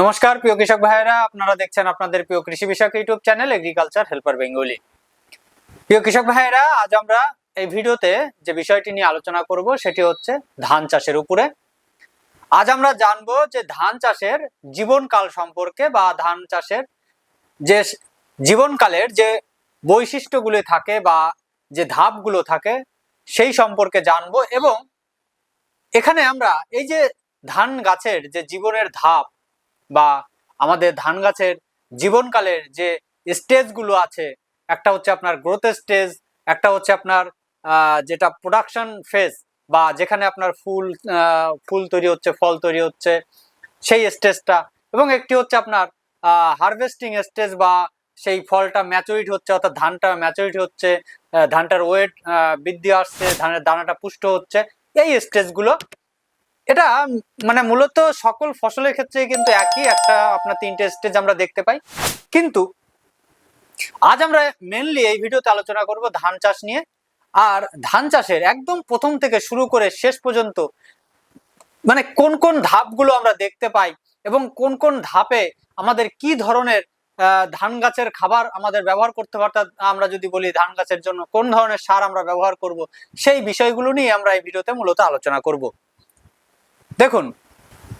নমস্কার, প্রিয় কৃষক ভাইয়েরা। আপনারা দেখছেন আপনাদের প্রিয় কৃষি বিষয়ক YouTube channel agriculture helper Bengali প্রিয় কৃষক ভাইয়েরা, আজ আমরা এই ভিডিওতে যে বিষয়টি নিয়ে আলোচনা করব, সেটি হচ্ছে ধান চাষের উপরে। আজ আমরা জানব যে ধান চাষের জীবনকাল সম্পর্কে বা ধান চাষের যে জীবনকালের যে বৈশিষ্ট্যগুলি থাকে বা যে ধাপগুলো থাকে, সেই সম্পর্কে জানব এবং এখানে আমরা এই যে ধান গাছের যে জীবনের ধাপ বা আমাদের ধান গাছের জীবনকালের যে স্টেজগুলো আছে, একটা হচ্ছে আপনার গ্রোথ স্টেজ একটা হচ্ছে আপনার যেটা প্রোডাকশন ফেজ বা যেখানে আপনার ফুল ফুল তৈরি হচ্ছে, ফল তৈরি হচ্ছে, সেই স্টেজটা এবং একটি হচ্ছে আপনার হারভেস্টিং স্টেজ বা সেই ফলটা ম্যাচুরিটি হচ্ছে, অর্থাৎ ধানটা ম্যাচুরিটি হচ্ছে ধানটার ওয়েট বৃদ্ধি আসছে, ধানের দানাটা পুষ্ট হচ্ছে, এই স্টেজগুলো এটা মানে মূলত সকল ফসলের ক্ষেত্রে কিন্তু একই একটা আপনার তিনটে স্টেজ আমরা দেখতে পাই। কিন্তু আজ আমরা মেনলি এই ভিডিওতে আলোচনা করব ধান চাষ নিয়ে। আর ধান চাষের একদম প্রথম থেকে শুরু করে শেষ পর্যন্ত মানে কোন কোন ধাপগুলো আমরা দেখতে পাই এবং কোন কোন ধাপে আমাদের কি ধরনের ধান গাছের খাবার আমাদের ব্যবহার করতে অর্থাৎ আমরা যদি বলি ধান গাছের জন্য কোন ধরনের সার আমরা ব্যবহার করব, সেই বিষয়গুলো নিয়ে আমরা এই ভিডিওতে মূলত আলোচনা করব। দেখুন,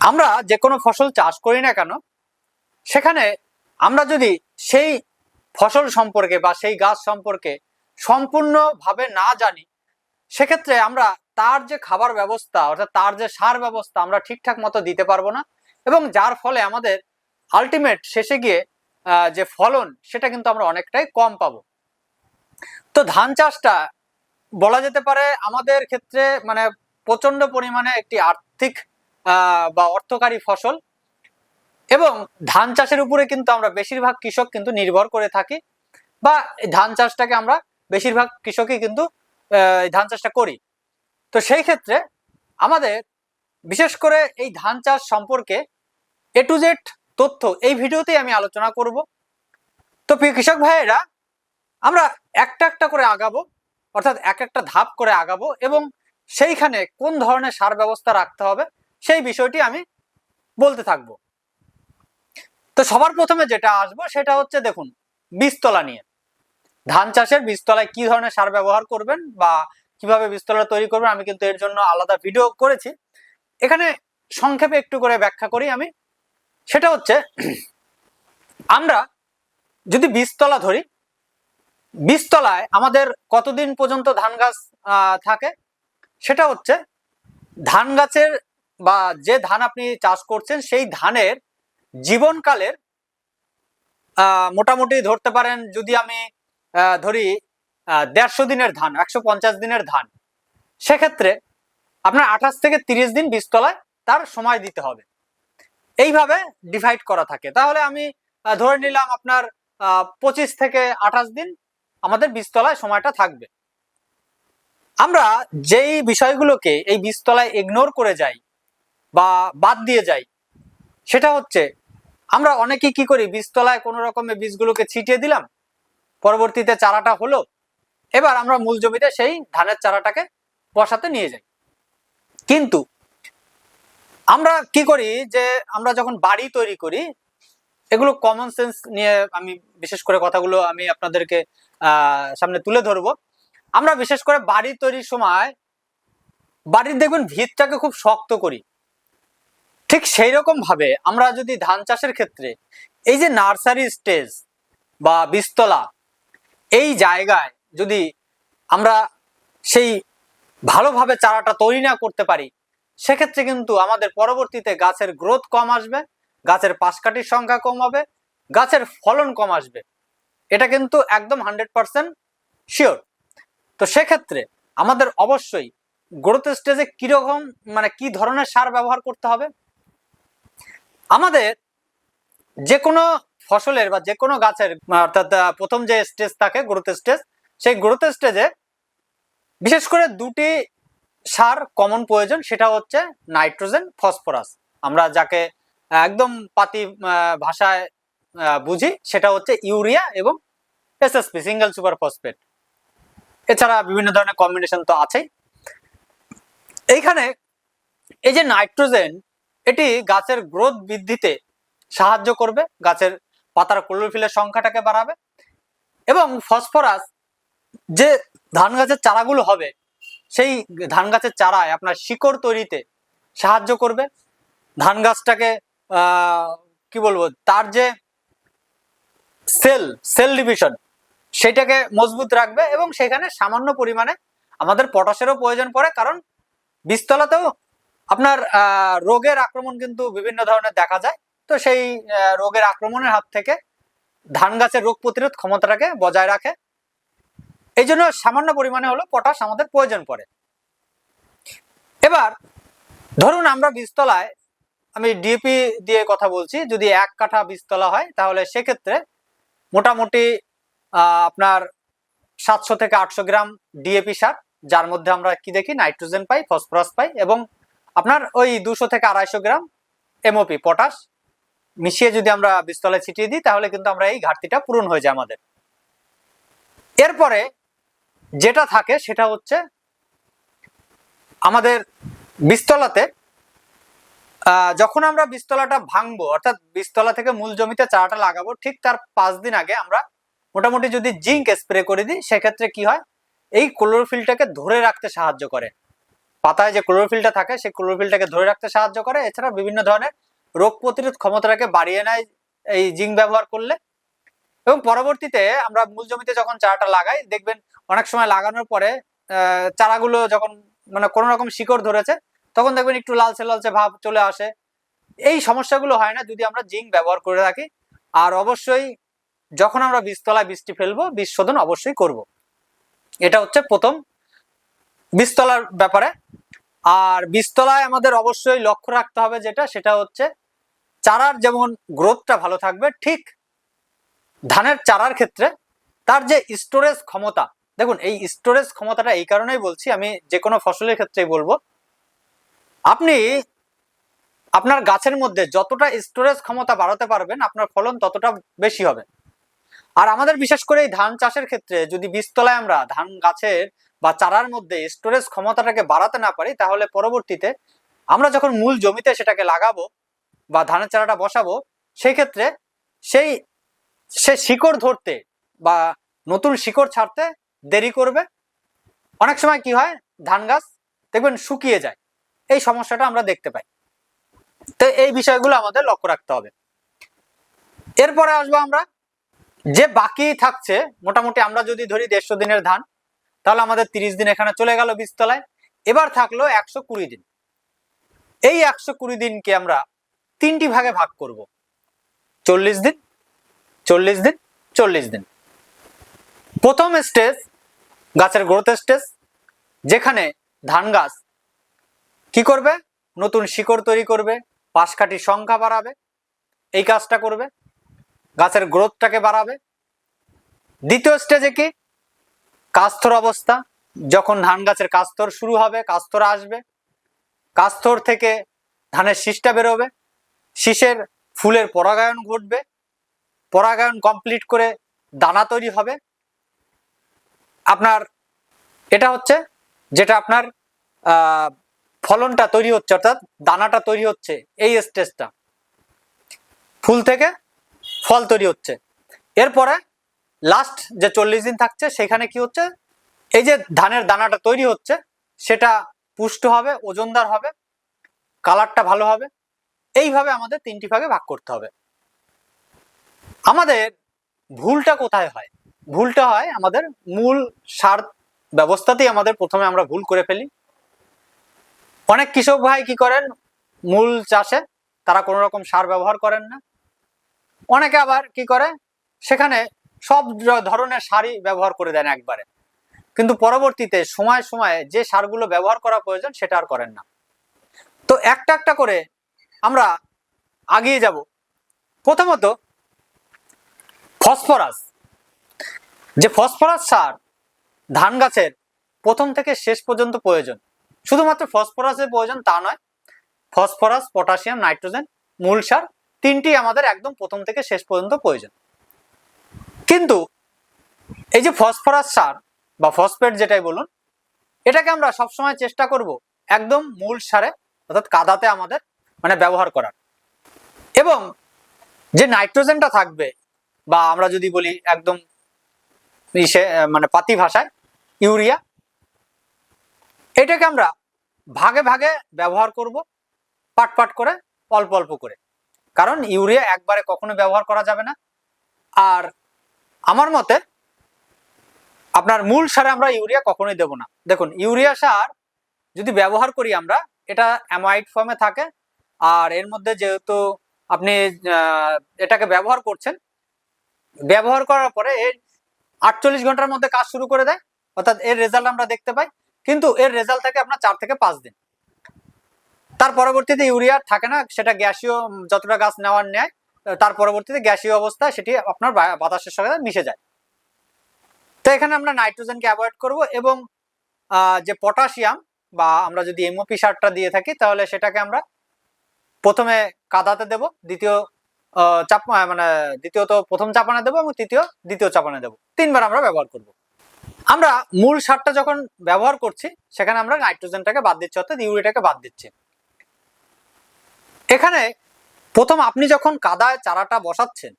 আমরা যে কোনো ফসল চাষ করি না কেন, সেখানে আমরা যদি সেই ফসল সম্পর্কে বা সেই গাছ সম্পর্কে সম্পূর্ণভাবে না জানি, সেক্ষেত্রে আমরা তার যে খাবার ব্যবস্থা, অর্থাৎ তার যে সার ব্যবস্থা আমরা ঠিকঠাক মতো দিতে পারব না এবং যার ফলে আমাদের আলটিমেট শেষে গিয়ে যে ফলন, সেটা কিন্তু আমরা অনেকটাই কম পাবো। তো ধান চাষটা বলা যেতে পারে আমাদের ক্ষেত্রে মানে প্রচণ্ড পরিমাণে একটি আর্থিক বা অর্থকারী ফসল। এবং ধান চাষের উপরে কিন্তু আমরা বেশিরভাগ কৃষক কিন্তু নির্ভর করে থাকি, বা ধান চাষটাকে আমরা বেশিরভাগ কৃষকই কিন্তু ধান চাষটা করি। তো সেই ক্ষেত্রে আমাদের, বিশেষ করে এই ধান চাষ সম্পর্কে এ টু জেড তথ্য এই ভিডিওতেই আমি আলোচনা করব। তো কৃষক ভাইয়েরা, আমরা একটা একটা করে আগাবো, অর্থাৎ এক একটা ধাপ করে আগাবো এবং সেইখানে কোন ধরনের সার ব্যবস্থা রাখতে হবে, সেই বিষয়টি আমি বলতে থাকব। তো সবার প্রথমে যেটা আসব সেটা হচ্ছে দেখুন, বীজতলা নিয়ে। ধান চাষের বীজতলায় কি ধরনের সার ব্যবহার করবেন বা কীভাবে বীজতলা তৈরি করবেন আমি কিন্তু এর জন্য আলাদা ভিডিও করেছি। এখানে সংক্ষেপে একটু করে ব্যাখ্যা করি আমি। সেটা হচ্ছে, আমরা যদি বীজতলা ধরি, বীজতলায় আমাদের কতদিন পর্যন্ত ধান গাছ থাকে? সেটা হচ্ছে ধান গাছের বা যে ধান আপনি চাষ করছেন, সেই ধানের জীবনকালের মোটামুটি ধরতে পারেন যদি আমি ধরি দেড়শো দিনের ধান, একশো পঞ্চাশ দিনের ধান, সেক্ষেত্রে আপনার আঠাশ থেকে তিরিশ দিন বীজতলায় তার সময় দিতে হবে। এইভাবে ডিভাইড করা থাকে। তাহলে আমি ধরে নিলাম আপনার পঁচিশ থেকে আঠাশ দিন আমাদের বীজতলায় সময়টা থাকবে। আমরা যেই বিষয়গুলোকে এই বীজতলায় ইগনোর করে যাই বা বাদ দিয়ে যাই, সেটা হচ্ছে আমরা অনেকেই কি করি? বীজতলায় কোনো রকমে বীজগুলোকে ছিটিয়ে দিলাম, পরবর্তীতে চারাটা হলো, এবার আমরা মূল জমিতে সেই ধানের চারাটাকে বসাতে নিয়ে যাই। কিন্তু আমরা কি করি যে আমরা যখন বাড়ি তৈরি করি, এগুলো কমন সেন্স নিয়ে আমি বিশেষ করে কথাগুলো আমি আপনাদেরকে সামনে তুলে ধরবো। আমরা বিশেষ করে বাড়ি তৈরির সময়, বাড়ির দেখবেন ভিতটাকে খুব শক্ত করি। ঠিক সেই রকম ভাবে আমরা যদি ধান চাষের ক্ষেত্রে এই যে নার্সারি স্টেজ বা বীজতলা, এই জায়গায় যদি আমরা সেই ভালোভাবে চারাটা তৈরি না করতে পারি, সেক্ষেত্রে কিন্তু আমাদের পরবর্তীতে গাছের গ্রোথ কম আসবে, গাছের পাশকাঠির সংখ্যা কম হবে, গাছের ফলন কম আসবে। এটা কিন্তু একদম হান্ড্রেড পার্সেন্ট শিওর। তো সেক্ষেত্রে আমাদের অবশ্যই গ্রোথ স্টেজে কীরকম মানে কি ধরনের সার ব্যবহার করতে হবে? আমাদের যে কোনো ফসলের বা যে কোনো গাছের, অর্থাৎ প্রথম যে স্টেজ থাকে গ্রোথ স্টেজ সেই গ্রোথ স্টেজে বিশেষ করে দুটি সার কমন প্রয়োজন, সেটা হচ্ছে নাইট্রোজেন ফসফরাস আমরা যাকে একদম পাতি ভাষায় বুঝি, সেটা হচ্ছে ইউরিয়া এবং এসএসপি সিঙ্গেল সুপার ফসফেট এছাড়া বিভিন্ন ধরনের কম্বিনেশন তো আছেই। এইখানে এই যে নাইট্রোজেন এটি গাছের গ্রোথ বৃদ্ধিতে সাহায্য করবে, গাছের পাতার ক্লোরোফিলের সংখ্যাটাকে বাড়াবে এবং ফসফরাস যে ধান গাছের চারাগুলো হবে, সেই ধান গাছের চারায় আপনার শিকড় তৈরিতে সাহায্য করবে। ধান গাছটাকে কি বলব, তার যে সেল সেল ডিভিশন সেটাকে মজবুত রাখবে এবং সেখানে সামান্য পরিমাণে আমাদের পটাশেরও প্রয়োজন পড়ে, কারণ বীজতলাতেও আপনার রোগের আক্রমণ কিন্তু বিভিন্ন ধরনের দেখা যায়। তো সেই রোগের আক্রমণের হাত থেকে ধান গাছের রোগ প্রতিরোধ ক্ষমতাটাকে বজায় রাখে। এই জন্য সামান্য পরিমাণে হলো পটাশ আমাদের প্রয়োজন পড়ে। এবার ধরুন আমরা বীজতলায়, আমি ডিএপি দিয়ে কথা বলছি, যদি এক কাঠা বীজতলা হয়, তাহলে সেক্ষেত্রে মোটামুটি আপনার সাতশো থেকে আটশো গ্রাম ডিএপি সার, যার মধ্যে আমরা কি দেখি? নাইট্রোজেন পাই, ফসফরাস পাই এবং আপনার ওই দুশো থেকে আড়াইশো গ্রাম এমওপি পটাশ। মিশিয়ে যদি আমরা বীজতলায় ছিটিয়ে দিই, তাহলে কিন্তু আমরা এই ঘাটতিটা পূরণ হয়ে যায় আমাদের। এরপরে যেটা থাকে, সেটা হচ্ছে আমাদের বিস্তলাতে যখন আমরা বিস্তলাটা ভাঙবো, অর্থাৎ বিস্তলা থেকে মূল জমিতে চারাটা লাগাবো, ঠিক তার পাঁচ দিন আগে আমরা মোটামুটি যদি জিঙ্ক স্প্রে করে দিই, সেক্ষেত্রে কি হয়? এই ক্লোরোফিলটাকে ধরে রাখতে সাহায্য করে। পাতায় যে ক্লোরোফিলটা থাকে, সেই ক্লোরোফিলটাকে ধরে রাখতে সাহায্য করে। এছাড়া বিভিন্ন ধরনের রোগ প্রতিরোধ ক্ষমতাটাকে বাড়িয়ে নেয় এই জিঙ্ক ব্যবহার করলে। এবং পরবর্তীতে আমরা মূল জমিতে যখন চারাটা লাগাই, দেখবেন অনেক সময় লাগানোর পরে চারাগুলো যখন মানে কোনো রকম শিকড় ধরেছে, তখন দেখবেন একটু লালচে লালচে ভাব চলে আসে। এই সমস্যাগুলো হয় না যদি আমরা জিঙ্ক ব্যবহার করে থাকি। আর অবশ্যই যখন আমরা বীজতলায় বৃষ্টি ফেলব, বীজ শোধন অবশ্যই করব। এটা হচ্ছে প্রথম বীজতলার ব্যাপারে। আর বীজতলায় আমাদের অবশ্যই লক্ষ্য রাখতে হবে যেটা, সেটা হচ্ছে চারার যেমন গ্রোথটা ভালো থাকবে, ঠিক ধানের চারার ক্ষেত্রে তার যে স্টোরেজ ক্ষমতা, দেখুন এই স্টোরেজ ক্ষমতাটা এই কারণেই বলছি, আমি যে কোনো ফসলের ক্ষেত্রেই বলব। আপনি আপনার গাছের মধ্যে যতটা স্টোরেজ ক্ষমতা বাড়াতে পারবেন, আপনার ফলন ততটা বেশি হবে। আর আমাদের বিশেষ করে এই ধান চাষের ক্ষেত্রে যদি বীজতলায় আমরা ধান গাছের বা চারার মধ্যে স্টোরেজ ক্ষমতাটাকে বাড়াতে না পারি, তাহলে পরবর্তীতে আমরা যখন মূল জমিতে সেটাকে লাগাবো বা ধানের চারাটা বসাবো, সেই ক্ষেত্রে সেই, সে শিকড় ধরতে বা নতুন শিকড় ছাড়তে দেরি করবে। অনেক সময় কি হয়? ধান গাছ দেখবেন শুকিয়ে যায়। এই সমস্যাটা আমরা দেখতে পাই। তো এই বিষয়গুলো আমাদের লক্ষ্য রাখতে হবে। এরপরে আসব আমরা যে বাকি থাকছে, মোটামুটি আমরা যদি ধরি দেড়শো দিনের ধান, তাহলে আমাদের তিরিশ দিন এখানে চলে গেল বীজতলায়। এবার থাকল একশো কুড়ি দিন। এই একশো কুড়ি দিনকে আমরা তিনটি ভাগে ভাগ করব। চল্লিশ দিন চল্লিশ দিন চল্লিশ দিন। প্রথম স্টেজ, গাছের গ্রোথ স্টেজ, যেখানে ধান গাছ কি করবে? নতুন শিকড় তৈরি করবে পাশকাঠির সংখ্যা বাড়াবে, এই কাজটা করবে। গাছের গ্রোথটাকে বাড়াবে। দ্বিতীয় স্টেজে কি? কাস্তর অবস্থা। যখন ধান গাছের কাস্তর শুরু হবে, কাস্তর আসবে। কাস্তর থেকে ধানের শীষটা বেরোবে। শীষের ফুলের পরাগায়ন ঘটবে। পরাগায়ন কমপ্লিট করে দানা তৈরি হবে। আপনার এটা হচ্ছে যেটা আপনার ফলনটা তৈরি হচ্ছে, অর্থাৎ দানাটা তৈরি হচ্ছে এই স্টেজটা ফুল থেকে ফল তৈরি হচ্ছে। এরপরে লাস্ট যে চল্লিশ দিন থাকছে, সেখানে কি হচ্ছে? এই যে ধানের দানাটা তৈরি হচ্ছে, সেটা পুষ্ট হবে, ওজনদার হবে কালারটা ভালো হবে, এইভাবে আমাদের তিনটি ভাগে ভাগ করতে হবে। আমাদের ভুলটা কোথায় হয়? ভুলটা হয় আমাদের মূল সার ব্যবস্থাতেই আমাদের প্রথমে আমরা ভুল করে ফেলি। অনেক কৃষক ভাই কি করেন? মূল চাষে তারা কোনো রকম সার ব্যবহার করেন না। অনেকে আবার কি করে? সেখানে সব ধরনের সারই ব্যবহার করে দেন একবারে। কিন্তু পরবর্তীতে সময় সময়ে যে সারগুলো ব্যবহার করা প্রয়োজন সেটা আর করেন না। তো একটা একটা করে আমরা আগিয়ে যাব। প্রথমত ফসফরাস। যে ফসফরাস সার ধান গাছের প্রথম থেকে শেষ পর্যন্ত প্রয়োজন। শুধুমাত্র ফসফরাসের প্রয়োজন তা নয়। ফসফরাস, পটাশিয়াম, নাইট্রোজেন, মূল সার তিনটি আমাদের একদম প্রথম থেকে শেষ পর্যন্ত প্রয়োজন। কিন্তু এই যে ফসফরাস সার বা ফসফেট যেটাই বলুন, এটাকে আমরা সবসময় চেষ্টা করব একদম মূল সারে, অর্থাৎ কাদাতে আমাদের মানে ব্যবহার করার। এবং যে নাইট্রোজেনটা থাকবে বা আমরা যদি বলি একদম মানে পাতি ভাষায়, ইউরিয়া, এটাকে আমরা ভাগে ভাগে ব্যবহার করব, পাট পাট করে, অল্প অল্প করে। কারণ ইউরিয়া একবারে কখনো ব্যবহার করা যাবে না। আর আমার মতে আপনার মূল সারে আমরা ইউরিয়া কখনোই দেব না। দেখুন, ইউরিয়া সার যদি ব্যবহার করি আমরা, এটা অ্যামাইড ফর্মে থাকে। আর এর মধ্যে যেহেতু আপনি এটাকে ব্যবহার করছেন, ব্যবহার করার পরে এর আটচল্লিশ ঘণ্টার মধ্যে কাজ শুরু করে দেয়। অর্থাৎ এর রেজাল্ট আমরা দেখতে পাই। কিন্তু এর রেজাল্ট থাকে আপনার চার থেকে পাঁচ দিন। তার পরবর্তীতে ইউরিয়া থাকে না, সেটা গ্যাসীয় যতটা গাছ নেওয়ার নেয় তার পরবর্তীতে গ্যাসীয় অবস্থায় সেটি আপনার বাতাসের সঙ্গে মিশে যায়। তো এখানে আমরা নাইট্রোজেনকে অ্যাভয়েড করব এবং যে পটাশিয়াম বা আমরা যদি এমওপি সারটা দিয়ে থাকি, তাহলে সেটাকে আমরা প্রথমে কাদাতে দেব, দ্বিতীয় চাপ মানে দ্বিতীয়ত প্রথম চাপানে দেবো এবং তৃতীয়, দ্বিতীয় চাপানে দেবো। তিনবার আমরা ব্যবহার করব। আমরা মূল সারটা যখন ব্যবহার করছি, সেখানে আমরা নাইট্রোজেনটাকে বাদ দিচ্ছি, অর্থাৎ ইউরিয়াটাকে বাদ দিচ্ছি। এখানে প্রথম আপনি যখন কাদায় চারাটা বসাচ্ছেন,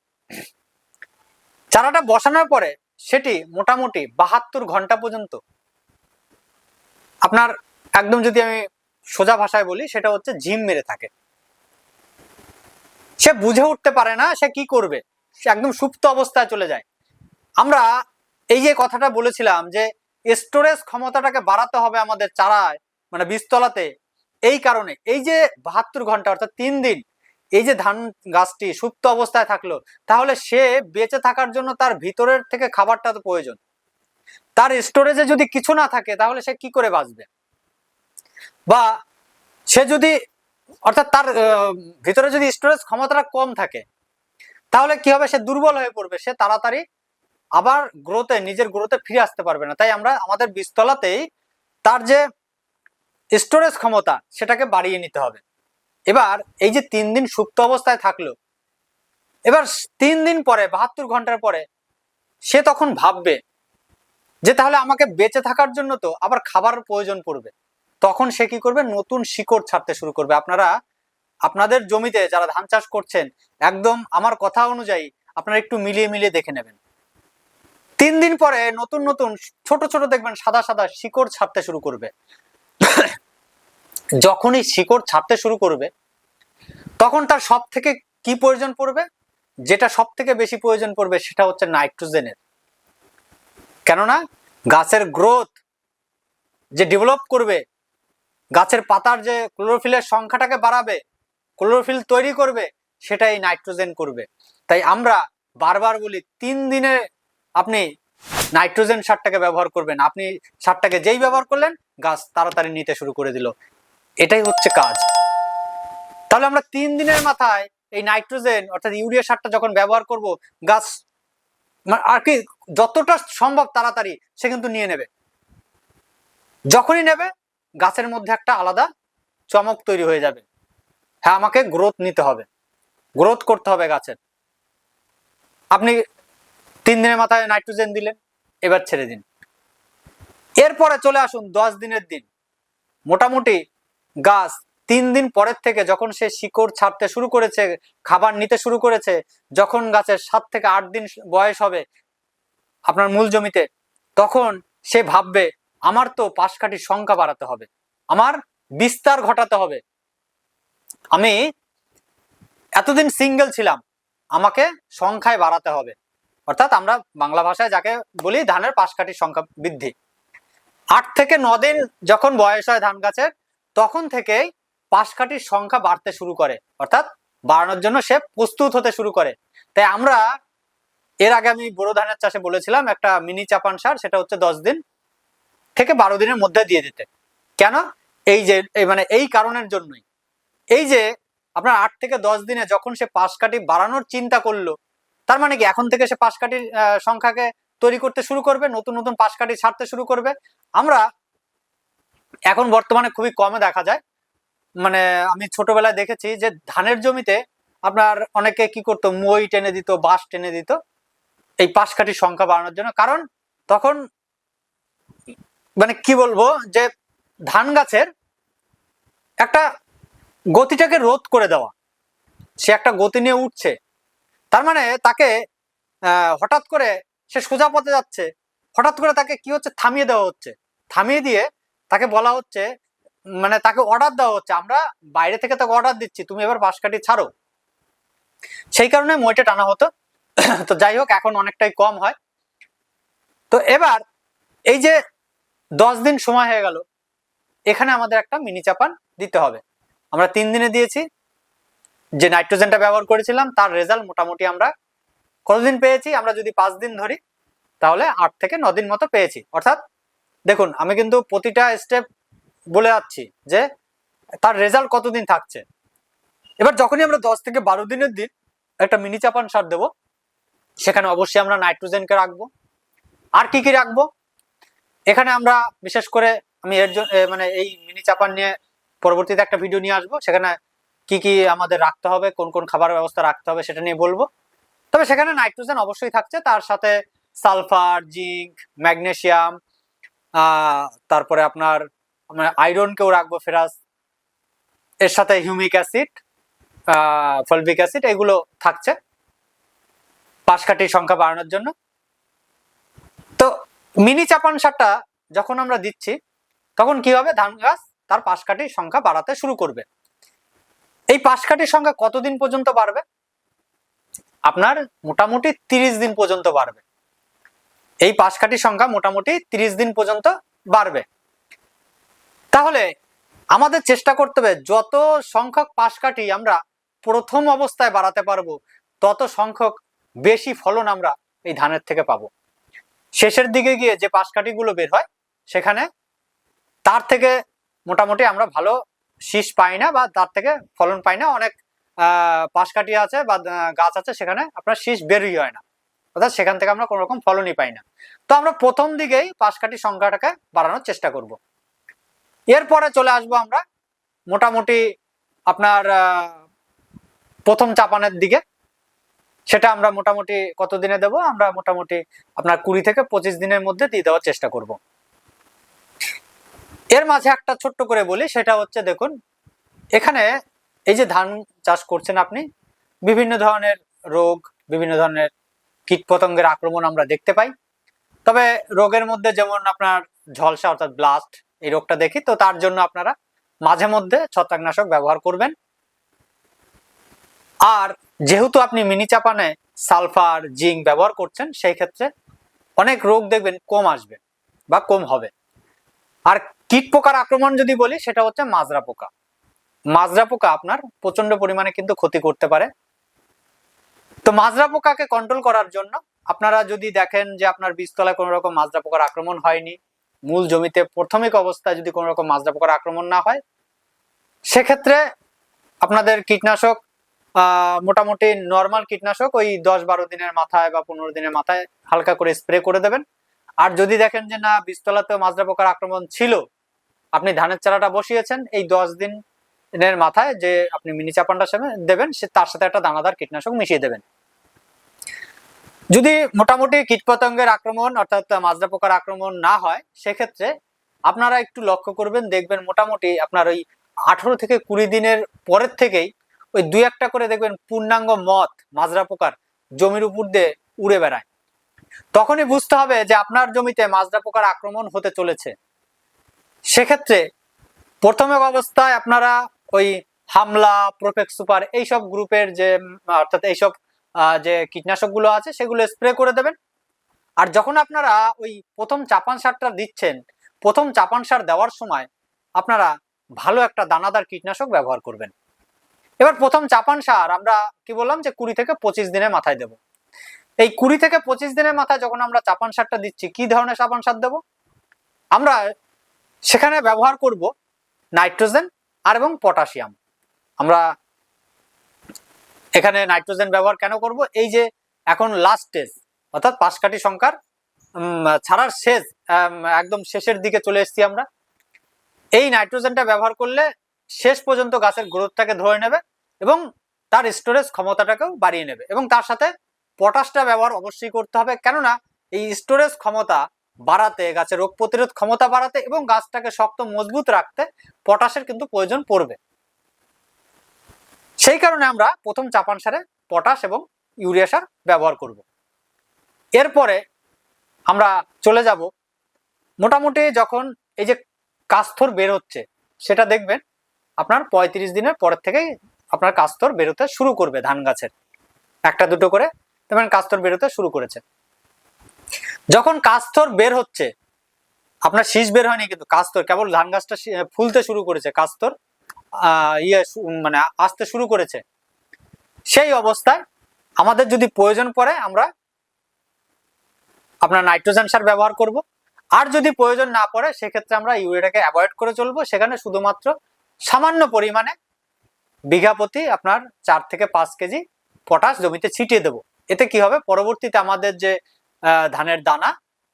চারাটা বসানোর পরে সেটি মোটামুটি বাহাত্তর ঘণ্টা পর্যন্ত, আপনার একদম যদি আমি সোজা ভাষায় বলি সেটা হচ্ছে ঝিম মেরে থাকে। সে বুঝে উঠতে পারে না সে কি করবে, সে একদম সুপ্ত অবস্থায় চলে যায়। আমরা এই যে কথাটা বলেছিলাম যে স্টোরেজ ক্ষমতাটাকে বাড়াতে হবে আমাদের চারায় মানে বীজতলাতে এই কারণে এই যে বাহাত্তর ঘণ্টা, অর্থাৎ তিন দিন, এই যে ধান গাছটি সুপ্ত অবস্থায় থাকল, তাহলে সে বেঁচে থাকার জন্য তার ভিতরের থেকে খাবারটা তো প্রয়োজন। তার স্টোরেজে যদি কিছু না থাকে, তাহলে সে কি করে বাঁচবে? বা সে যদি, অর্থাৎ তার ভিতরে যদি স্টোরেজ ক্ষমতাটা কম থাকে, তাহলে কি হবে? সে দুর্বল হয়ে পড়বে, সে তাড়াতাড়ি আবার গ্রোথে নিজের গ্রোথে ফিরে আসতে পারবে না। তাই আমরা আমাদের বীজতলাতেই তার যে স্টোরেজ ক্ষমতা সেটাকে বাড়িয়ে নিতে হবে। এবার এই যে তিন দিন সুপ্ত অবস্থায় থাকল, এবার তিন দিন পরে, বাহাত্তর ঘণ্টার পরে সে তখন ভাববে যে তাহলে আমাকে বেঁচে থাকার জন্য তো আবার খাবার প্রয়োজন পড়বে। তখন সে কি করবে? নতুন শিকড় ছাড়তে শুরু করবে। আপনারা, আপনাদের জমিতে যারা ধান চাষ করছেন, একদম আমার কথা অনুযায়ী আপনারা একটু মিলিয়ে মিলিয়ে দেখে নেবেন। তিন দিন পরে নতুন নতুন, ছোট ছোট দেখবেন সাদা সাদা শিকড় ছাড়তে শুরু করবে। যখনই শিকড় ছাড়তে শুরু করবে, তখন তার সব থেকে কি প্রয়োজন পড়বে? যেটা সব থেকে বেশি প্রয়োজন পড়বে সেটা হচ্ছে নাইট্রোজেনের। কেননা গাছের গ্রোথ যে ডেভেলপ করবে, গাছের পাতার যে ক্লোরোফিলের সংখ্যাটাকে বাড়াবে, ক্লোরোফিল তৈরি করবে, সেটাই নাইট্রোজেন করবে। তাই আমরা বারবার বলি, তিন দিনে আপনি নাইট্রোজেন সারটাকে ব্যবহার করবেন। আপনি সারটাকে যেই ব্যবহার করলেন, গাছ তাড়াতাড়ি নিতে শুরু করে দিল। এটাই হচ্ছে কাজ। তাহলে আমরা তিন দিনের মাথায় এই নাইট্রোজেন, অর্থাৎ ইউরিয়া সারটা যখন ব্যবহার করব, গাছ মা- আর কি যতটা সম্ভব তাড়াতাড়ি সে কিন্তু নিয়ে নেবে। যখনই নেবে, গাছের মধ্যে একটা আলাদা চমক তৈরি হয়ে যাবে। হ্যাঁ আমাকে গ্রোথ নিতে হবে। গ্রোথ করতে হবে গাছের। আপনি তিন দিনের মাথায় নাইট্রোজেন দিলেন। এবার ছেড়ে দিন। এরপরে চলে আসুন দশ দিনের দিন। মোটামুটি গাছ তিন দিন পরের থেকে যখন সে শিকড় ছাড়তে শুরু করেছে, খাবার নিতে শুরু করেছে, যখন গাছের সাত থেকে আট দিন বয়স হবে আপনার মূল জমিতে, তখন সে ভাববে, আমার তো পাশকাঠির সংখ্যা বাড়াতে হবে। আমার বিস্তার ঘটাতে হবে। আমি এতদিন সিঙ্গেল ছিলাম। আমাকে সংখ্যায় বাড়াতে হবে। অর্থাৎ আমরা বাংলা ভাষায় যাকে বলি ধানের পাশকাঠির সংখ্যা বৃদ্ধি। আট থেকে দিন যখন বয়স হয় ধান গাছের, তখন থেকেই পাশকাঠির সংখ্যা বাড়তে শুরু করে। অর্থাৎ বাড়ানোর জন্য সে প্রস্তুত হতে শুরু করে। তাই আমরা এর আগে আমি বোরো ধানের চাষে বলেছিলাম একটা মিনি চাপান সার, সেটা হচ্ছে দশ দিন থেকে বারো দিনের মধ্যে দিয়ে দিতে। কেন? এই যে মানে এই কারণের জন্যই। এই যে, আপনার আট থেকে দশ দিনে যখন সে পাশকাঠি বাড়ানোর চিন্তা করল তার মানে কি? এখন থেকে সে পাশকাঠির সংখ্যাকে তৈরি করতে শুরু করবে, নতুন নতুন পাশকাঠি ছাড়তে শুরু করবে। আমরা এখন বর্তমানে খুবই কমে দেখা যায়। মানে আমি ছোটবেলায় দেখেছি যে ধানের জমিতে আপনার অনেকে কি করতো? মই টেনে দিত, বাঁশ টেনে দিত। এই পাশকাঠির সংখ্যা বাড়ানোর জন্য। কারণ তখন মানে কি বলব? যে ধান গাছের একটা গতিটাকে রোধ করে দেওয়া। সে একটা গতি নিয়ে উঠছে। তার মানে তাকে হঠাৎ করে সে সোজা পথে যাচ্ছে। হঠাৎ করে তাকে কি হচ্ছে? থামিয়ে দেওয়া হচ্ছে। থামিয়ে দিয়ে তাকে বলা হচ্ছে মানে তাকে অর্ডার দেওয়া হচ্ছে। আমরা বাইরে থেকে তাকে অর্ডার দিচ্ছি, তুমি এবার পাশ কাটি ছাড়ো। সেই কারণে মইটা টানা হতো। তো যাই হোক, এখন অনেকটাই কম হয়। তো এবার এই যে দশ দিন সময় হয়ে গেল, এখানে আমাদের একটা মিনি চাপান দিতে হবে। আমরা তিন দিনে দিয়েছি যে নাইট্রোজেনটা ব্যবহার করেছিলাম, তার রেজাল্ট মোটামুটি আমরা কতদিন পেয়েছি? আমরা যদি পাঁচ দিন ধরি, তাহলে আট থেকে দিন মতো পেয়েছি। অর্থাৎ, দেখুন, আমি কিন্তু প্রতিটা স্টেপ বলে যাচ্ছি যে, তার রেজাল্ট কতদিন থাকছে? এবার যখনই আমরা দশ থেকে বারো দিনের দিন একটা মিনি চাপান সার দেবো, সেখানে অবশ্যই আমরা নাইট্রোজেনকে রাখব। আর কি কি রাখব? এখানে আমরা, বিশেষ করে আমি এর জন্য মানে এই মিনি চাপান নিয়ে পরবর্তীতে একটা ভিডিও নিয়ে আসব। সেখানে কি কি আমাদের রাখতে হবে, কোন কোন খাবার ব্যবস্থা রাখতে হবে সেটা নিয়ে বলব। তবে সেখানে নাইট্রোজেন অবশ্যই থাকছে, তার সাথে সালফার, জিঙ্ক ম্যাগনেশিয়াম তারপরে আপনার আয়রনকেও রাখব ফেরাস। এর সাথে হিউমিক অ্যাসিড ফলভিক অ্যাসিড, এগুলো থাকছে। পাশকাঠির সংখ্যা বাড়ানোর জন্য। তো মিনি চাপান সারটা যখন আমরা দিচ্ছি, তখন কি হবে? ধান গাছ তার পাশকাঠির সংখ্যা বাড়াতে শুরু করবে। এই পাশকাঠির সংখ্যা কতদিন পর্যন্ত বাড়বে? আপনার মোটামুটি তিরিশ দিন পর্যন্ত বাড়বে। এই পাশকাঠির সংখ্যা মোটামুটি তিরিশ দিন পর্যন্ত বাড়বে। তাহলে আমাদের চেষ্টা করতে হবে, যত সংখ্যক পাশকাঠি আমরা প্রথম অবস্থায় বাড়াতে পারব, তত সংখ্যক বেশি ফলন আমরা এই ধানের থেকে পাবো। শেষের দিকে গিয়ে যে পাশকাঠিগুলো বের হয়, সেখানে তার থেকে মোটামুটি আমরা ভালো শীষ পাই না বা তার থেকে ফলন পাই না, অনেক, আহ পাশকাঠি আছে বা গাছ আছে সেখানে আপনার শীষ বেরই হয় না। অর্থাৎ সেখান থেকে আমরা কোনো রকম ফলনই পাই না। তো আমরা প্রথম দিকেই পাশকাঠি সংখ্যাটাকে বাড়ানোর চেষ্টা করব। এরপরে চলে আসব আমরা মোটামুটি আপনার প্রথম চাপানের দিকে। সেটা আমরা মোটামুটি কত দিনে দেবো? আমরা মোটামুটি আপনার কুড়ি থেকে পঁচিশ দিনের মধ্যে দিয়ে দেওয়ার চেষ্টা করব। এর মাঝে একটা ছোট্ট করে বলি, সেটা হচ্ছে দেখুন, এখানে এই যে ধান চাষ করছেন আপনি, বিভিন্ন ধরনের রোগ, বিভিন্ন ধরনের কীটপতঙ্গের আক্রমণ আমরা দেখতে পাই। তবে রোগের মধ্যে যেমন আপনার ঝলসা, অর্থাৎ ব্লাস্ট এই রোগটা দেখি, তো তার জন্য আপনারা মাঝে মধ্যে ছত্রাকনাশক ব্যবহার করবেন। আর যেহেতু আপনি মিনি চাপানে সালফার, জিঙ্ক ব্যবহার করছেন, সেই ক্ষেত্রে অনেক রোগ দেখবেন কম আসবে বা কম হবে। আর কীট পোকার আক্রমণ যদি বলি, সেটা হচ্ছে মাজরা পোকা। মাজরা পোকা আপনার প্রচণ্ড পরিমাণে কিন্তু ক্ষতি করতে পারে। তো মাজরা পোকাকে কন্ট্রোল করার জন্য আপনারা যদি দেখেন যে আপনার বীজতলায় কোনো রকম মাজরা পোকার আক্রমণ হয়নি, মূল জমিতে প্রাথমিক অবস্থায় যদি কোনো রকম মাজরা পোকার আক্রমণ না হয়, সেক্ষেত্রে আপনাদের কীটনাশক মোটামুটি নর্মাল কীটনাশক ওই দশ বারো দিনের মাথায় বা পনেরো দিনের মাথায় হালকা করে স্প্রে করে দেবেন। আর যদি দেখেন যে না, বীজতলাতেও মাজরা পোকার আক্রমণ ছিল আপনি ধানের চারাটা বসিয়েছেন, এই দশ দিনের মাথায় যে আপনি মিনি চাপানটা দেবেন, সে তার সাথে একটা দানাদার কীটনাশক মিশিয়ে দেবেন। যদি মোটামুটি কীটপতঙ্গের আক্রমণ অর্থাৎ মাজরা পোকার আক্রমণ না হয়, সেক্ষেত্রে আপনারা একটু লক্ষ্য করবেন, দেখবেন মোটামুটি আপনার ওই আঠারো থেকে কুড়ি দিনের পরের থেকেই ওই দুই একটা করে দেখবেন পূর্ণাঙ্গ মত মাজরা পোকার জমির উপর দিয়ে উড়ে বেড়ায়। তখনই বুঝতে হবে যে আপনার জমিতে মাজরা পোকার আক্রমণ হতে চলেছে। সেক্ষেত্রে প্রথমে অবস্থায় আপনারা ওই হামলা প্রোফেক্ট সুপার এইসব গ্রুপের যে, অর্থাৎ এইসব যে কীটনাশকগুলো আছে সেগুলো স্প্রে করে দেবেন। আর যখন আপনারা ওই প্রথম চাপান সারটা দিচ্ছেন, প্রথম চাপান সার দেওয়ার সময় আপনারা ভালো একটা দানাদার কীটনাশক ব্যবহার করবেন। এবার প্রথম চাপান সার আমরা কি বললাম যে কুড়ি থেকে পঁচিশ দিনের মাথায় দেব। এই কুড়ি থেকে পঁচিশ দিনের মাথায় যখন আমরা চাপান সারটা দিচ্ছি, কি ধরনের চাপান সার দেব? আমরা সেখানে ব্যবহার করব নাইট্রোজেন আর এবং পটাশিয়াম। আমরা এখানে নাইট্রোজেন ব্যবহার কেন করব? এই যে এখন লাস্ট স্টেজ অর্থাৎ পাশকাঠি সংখ্যার ছাড়ার শেষ একদম শেষের দিকে চলে এসেছি আমরা। এই নাইট্রোজেনটা ব্যবহার করলে শেষ পর্যন্ত গাছের গ্রোথটাকে ধরে নেবে এবং তার স্টোরেজ ক্ষমতাটাকেও বাড়িয়ে নেবে এবং তার সাথে পটাশটা ব্যবহার অবশ্যই করতে হবে। কেননা এই স্টোরেজ ক্ষমতা বাড়াতে, গাছের রোগ প্রতিরোধ ক্ষমতা বাড়াতে এবং গাছটাকে শক্ত, মজবুত রাখতে পটাশের কিন্তু প্রয়োজন পড়বে। সেই কারণে আমরা প্রথম চাপান সারে পটাশ এবং ইউরিয়া সার ব্যবহার করব। এরপরে আমরা চলে যাব। মোটামুটি যখন এই যে কাস্থর বের হচ্ছে, সেটা দেখবেন আপনার পঁয়ত্রিশ দিনের পরের থেকেই আপনার কাস্তর বেরোতে শুরু করবে ধান গাছের। একটা দুটো করে, তেমন কাস্তর বেরোতে শুরু করেছে। যখন কাস্তর বের হচ্ছে, আপনার শীষ বের হয়নি কিন্তু, কাস্তর, কেবল ধান গাছটা ফুলতে শুরু করেছে, কাস্তর ইয়ে মানে আসতে শুরু করেছে। সেই অবস্থায় আমাদের যদি প্রয়োজন পড়ে, আমরা আপনার নাইট্রোজেন সার ব্যবহার করব। আর যদি প্রয়োজন না পড়ে, সেক্ষেত্রে আমরা ইউরিয়াটাকে অ্যাভয়েড করে চলবো। সেখানে শুধুমাত্র সামান্য পরিমাণে বিঘা প্রতি আপনার চার থেকে পাঁচ কেজি পটাশ জমিতে ছিটিয়ে দেব। এতে কি হবে? পরবর্তীতে আমাদের যে ধানের দানা,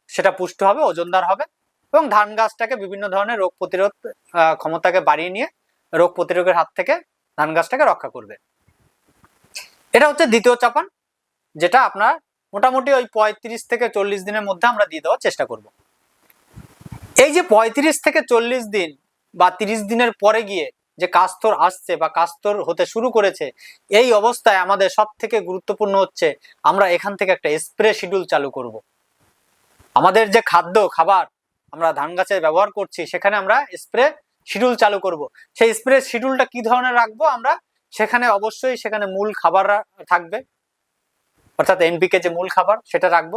সেটা পুষ্ট হবে, ওজনদার হবে এবং ধান গাছটাকে বিভিন্ন ধরনের রোগ প্রতিরোধ ক্ষমতাকে বাড়িয়ে নিয়ে রোগ প্রতিরোধের হাত থেকে ধান গাছটাকে রক্ষা করবে। এটা হচ্ছে দ্বিতীয় চাপান, যেটা আপনার মোটামুটি ওই পঁয়ত্রিশ থেকে চল্লিশ দিনের মধ্যে আমরা দিয়ে দেওয়ার চেষ্টা করব। এই যে পঁয়ত্রিশ থেকে চল্লিশ দিন বা তিরিশ দিনের পরে গিয়ে যে কাস্তর আসছে বা কাস্তর হতে শুরু করেছে, এই অবস্থায় আমাদের সব থেকে গুরুত্বপূর্ণ হচ্ছে আমরা এখান থেকে একটা স্প্রে শিডিউল চালু করব। আমাদের যে খাদ্য, খাবার আমরা ধান গাছে ব্যবহার করছি, সেখানে আমরা স্প্রে শিডিউল চালু করব। সেই স্প্রে শিডিউলটা কি ধরনের রাখব আমরা? সেখানে অবশ্যই সেখানে মূল খাবার থাকবে। অর্থাৎ এনপিকে যে মূল খাবার, সেটা রাখব।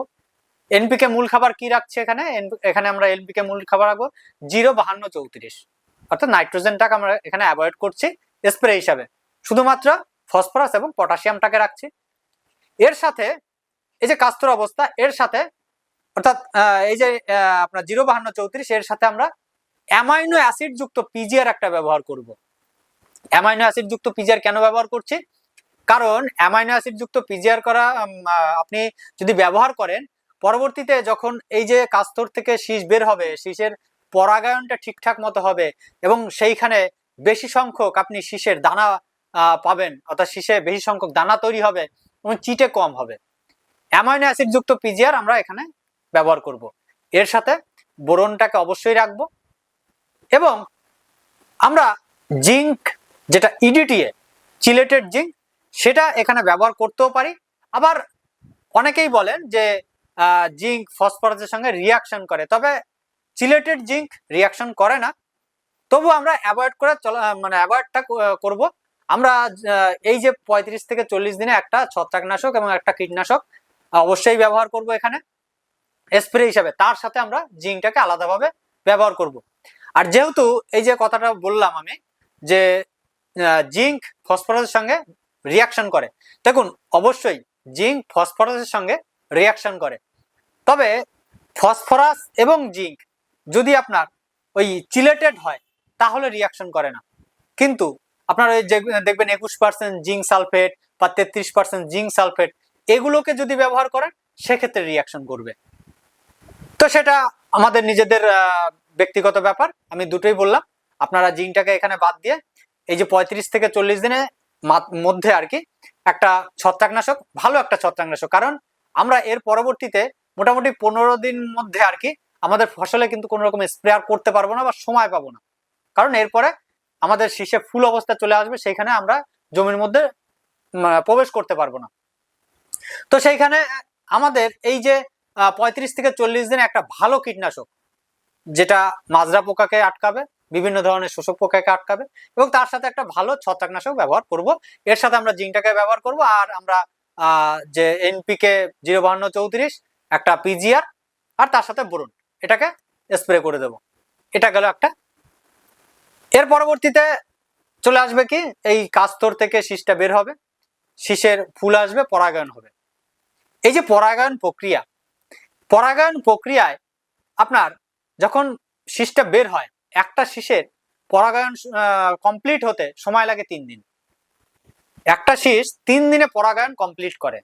এনপিকে মূল খাবার কি রাখছে এখানে? এখানে আমরা এনপিকে মূল খাবার রাখব। জিরো বাহান্ন চৌত্রিশ। অর্থাৎ নাইট্রোজেনটাকে আমরা এখানে অ্যাভয়েড করছি স্প্রে হিসাবে। শুধুমাত্র ফসফরাস এবং পটাশিয়ামটাকে রাখছি। এর সাথে এই যে কাস্তর অবস্থা, এর সাথে অর্থাৎ এই যে আপনার জিরো বাহান্ন চৌত্রিশ, এর সাথে আমরা অ্যামাইনো অ্যাসিড যুক্ত পিজিআর একটা ব্যবহার করব। অ্যামাইনো অ্যাসিড যুক্ত পিজিআর কেন ব্যবহার করছি? কারণ অ্যামাইনো অ্যাসিড যুক্ত পিজিআর করা আপনি যদি ব্যবহার করেন, পরবর্তীতে যখন এই যে কাস্তর থেকে শীষ বের হবে, শীষের পরাগায়নটা ঠিকঠাক মতো হবে এবং সেইখানে বেশি সংখ্যক আপনি শীষের দানা পাবেন, অর্থাৎ শীষে বেশি সংখ্যক দানা তৈরি হবে এবং চিটে কম হবে। অ্যামাইনো অ্যাসিড যুক্ত পিজিআর আমরা এখানে ব্যবহার করব। এর সাথে বোরনটাকে অবশ্যই রাখব এবং আমরা জিঙ্ক, যেটা ইডিটিএ চিলেটেড জিঙ্ক, সেটা এখানে ব্যবহার করতেও পারি। আবার অনেকেই বলেন যে জিঙ্ক ফসফরাসের সঙ্গে রিয়াকশন করে। তবে চিলেটেড জিঙ্ক রিয়াকশন করে না। তবু আমরা অ্যাভয়েড করে চলা মানে অ্যাভয়েডটা করব। আমরা এই যে পঁয়ত্রিশ থেকে চল্লিশ দিনে একটা ছত্রাকনাশক এবং একটা কীটনাশক অবশ্যই ব্যবহার করব এখানে। স্প্রে হিসাবে। তার সাথে আমরা জিঙ্কটাকে আলাদাভাবে ব্যবহার করব। আর যেহেতু এই যে কথাটা বললাম আমি, যে জিঙ্ক ফসফরাসের সঙ্গে রিয়াকশন করে। দেখুন, অবশ্যই জিঙ্ক ফসফরাসের সঙ্গে রিয়াকশন করে। তবে ফসফরাস এবং জিঙ্ক যদি আপনার ওই চিলেটেড হয়, তাহলে রিয়াকশন করে না। কিন্তু আপনার ওই দেখবেন একুশ পার্সেন্ট জিঙ্ক সালফেট বা তেত্রিশ পার্সেন্ট জিঙ্ক সালফেট এগুলোকে যদি ব্যবহার করেন, সেক্ষেত্রে রিয়াকশন করবে। তো সেটা আমাদের নিজেদের ব্যক্তিগত ব্যাপার। আমি দুটোই বললাম। আপনারা জিঙ্কটাকে এখানে বাদ দিয়ে এই যে পঁয়ত্রিশ থেকে চল্লিশ দিনে মা- মধ্যে আর কি একটা ছত্রাকনাশক, ভালো একটা ছত্রাকনাশক। কারণ আমরা এর পরবর্তীতে মোটামুটি পনেরো দিন মধ্যে আর কি আমাদের ফসলে কিন্তু কোনো রকম স্প্রেয়ার করতে পারব না বা সময় পাবো না। কারণ এরপরে আমাদের শীষে ফুল অবস্থা চলে আসবে, সেইখানে আমরা জমির মধ্যে প্রবেশ করতে পারব না। তো সেইখানে আমাদের এই যে পঁয়ত্রিশ থেকে চল্লিশ দিনে একটা ভালো কীটনাশক, যেটা মাজরা পোকাকে আটকাবে, বিভিন্ন ধরনের শোষক পোকাকে আটকাবে এবং তার সাথে একটা ভালো ছত্রাকনাশক ব্যবহার করব। এর সাথে আমরা জিঙ্কটাকে ব্যবহার করব আর আমরা যে এনপিকে জিরো বাহান্ন চৌত্রিশ, একটা পিজিআর আর তার সাথে বোরন। এটাকে স্প্রে করে দেব। এটা গেল একটা। এর পরবর্তীতে চলে আসবে কি? এই কাস্তর থেকে শীষটা বের হবে। শীষের ফুল আসবে, পরাগায়ন হবে। এই যে পরাগায়ন প্রক্রিয়া, পরাগায়ন প্রক্রিয়ায় আপনার যখন শীষটা বের হয়, একটা শীষের পরাগায়ন কমপ্লিট হতে সময় লাগে তিন দিন। একটা শীষ তিন দিনে পরাগায়ন কমপ্লিট করে।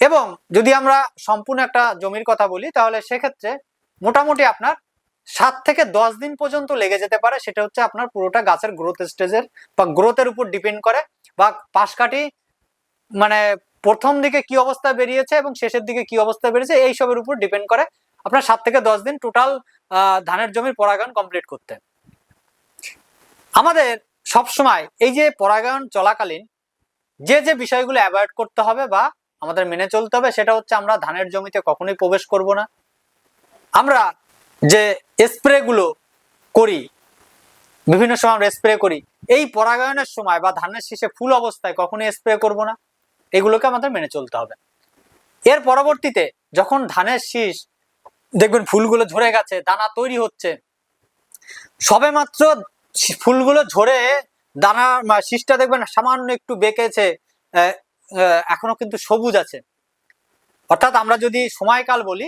এবং যদি আমরা সম্পূর্ণ একটা জমির কথা বলি, তাহলে সেক্ষেত্রে মোটামুটি আপনার সাত থেকে দশ দিন পর্যন্ত লেগে যেতে পারে। সেটা হচ্ছে আপনার পুরোটা গাছের গ্রোথ স্টেজের বা গ্রোথের উপর ডিপেন্ড করে। বা পাশ কাঠি মানে প্রথম দিকে কি অবস্থা বেরিয়েছে এবং শেষের দিকে কি অবস্থা বেরিয়েছে এই সবের উপর ডিপেন্ড করে আপনার সাত থেকে দশ দিন টোটাল ধানের জমির পরাগায়ন কমপ্লিট করতে। আমাদের সব সময় এই যে পরাগায়ন চলাকালীন যে যে বিষয়গুলো অ্যাভয়েড করতে হবে বা আমাদের মেনে চলতে হবে, সেটা হচ্ছে আমরা ধানের জমিতে কখনোই প্রবেশ করব না। আমরা যে স্প্রেগুলো করি, বিভিন্ন সময় আমরা স্প্রে করি, এই পরাগায়নের সময় বা ধানের শীষে ফুল অবস্থায় কখনোই স্প্রে করব না। এগুলোকে আমাদের মেনে চলতে হবে। এর পরবর্তীতে যখন ধানের শীষ, দেখবেন ফুলগুলো ঝরে গেছে, দানা তৈরি হচ্ছে সবে মাত্র ফুলগুলো ঝরে দানা শীষটা দেখবেন সামান্য একটু বেঁকেছে এখনও কিন্তু সবুজ আছে। অর্থাৎ আমরা যদি সময়কাল বলি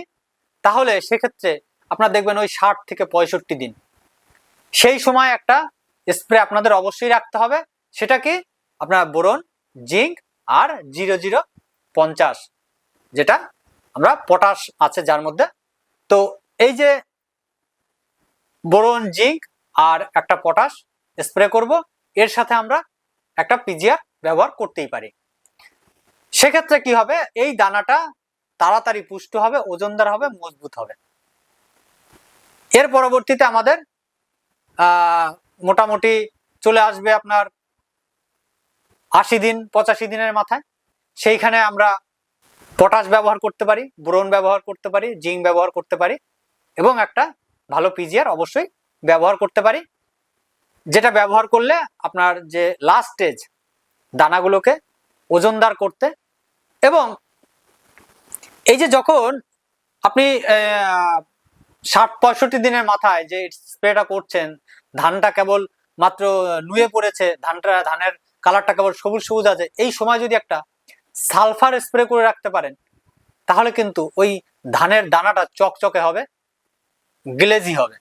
তাহলে সেক্ষেত্রে আপনার দেখবেন ওই ষাট থেকে পঁয়ষট্টি দিন। সেই সময় একটা স্প্রে আপনাদের অবশ্যই রাখতে হবে। সেটা কি? আপনার বোরন, জিঙ্ক আর জিরো জিরো পঞ্চাশ, যেটা আমরা পটাশ আছে যার মধ্যে। তো এই যে বোরন, জিঙ্ক আর একটা পটাশ স্প্রে করব, এর সাথে আমরা একটা পিজিআর ব্যবহার করতেই পারি। সেক্ষেত্রে কি হবে? এই দানাটা তাড়াতাড়ি পুষ্ট হবে, ওজনদার হবে, মজবুত হবে। এর পরবর্তীতে আমাদের মোটামুটি চলে আসবে আপনার আশি দিন, পঁচাশি দিনের মাথায়। সেইখানে আমরা পটাশ ব্যবহার করতে পারি ব্রোন ব্যবহার করতে পারি, জিঙ্ক ব্যবহার করতে পারি এবং একটা ভালো পিজিআর অবশ্যই ব্যবহার করতে পারি। যেটা ব্যবহার করলে আপনার যে লাস্ট স্টেজ দানাগুলোকে ওজনদার করতে এবং এই যে যখন আপনি ষাট পঁয়ষট্টি দিনের মাথায় যে স্প্রেটা করছেন, ধানটা কেবল মাত্র নুয়ে পড়েছে, ধানটা, ধানের কালারটা কেবল সবুজ সবুজ আছে, এই সময় যদি একটা সালফার স্প্রে করে রাখতে পারেন, তাহলে কিন্তু ওই ধানের দানাটা চকচকে হবে, গ্লেজি হবে।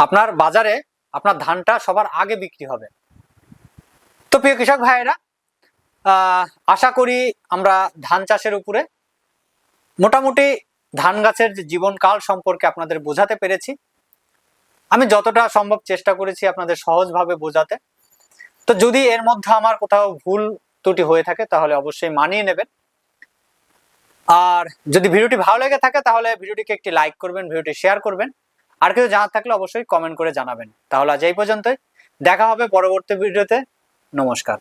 আপনার বাজারে আপনার ধানটা সবার আগে বিক্রি হবে। তো প্রিয় কৃষক ভাইয়েরা আশা করি আমরা ধান চাষের উপরে মোটামুটি ধান গাছের যে জীবনকাল সম্পর্কে আপনাদের বোঝাতে পেরেছি। আমি যতটা সম্ভব চেষ্টা করেছি আপনাদের সহজভাবে বোঝাতে। তো যদি এর মধ্যে আমার কোথাও ভুল ত্রুটি হয়ে থাকে, তাহলে অবশ্যই মানিয়ে নেবেন। আর যদি ভিডিওটি ভালো লেগে থাকে, তাহলে ভিডিওটিকে একটি লাইক করবেন, ভিডিওটি শেয়ার করবেন। আর কিছু জানার থাকলে অবশ্যই কমেন্ট করে জানাবেন। তাহলে আজ এই পর্যন্তই। দেখা হবে পরবর্তী ভিডিওতে। নমস্কার।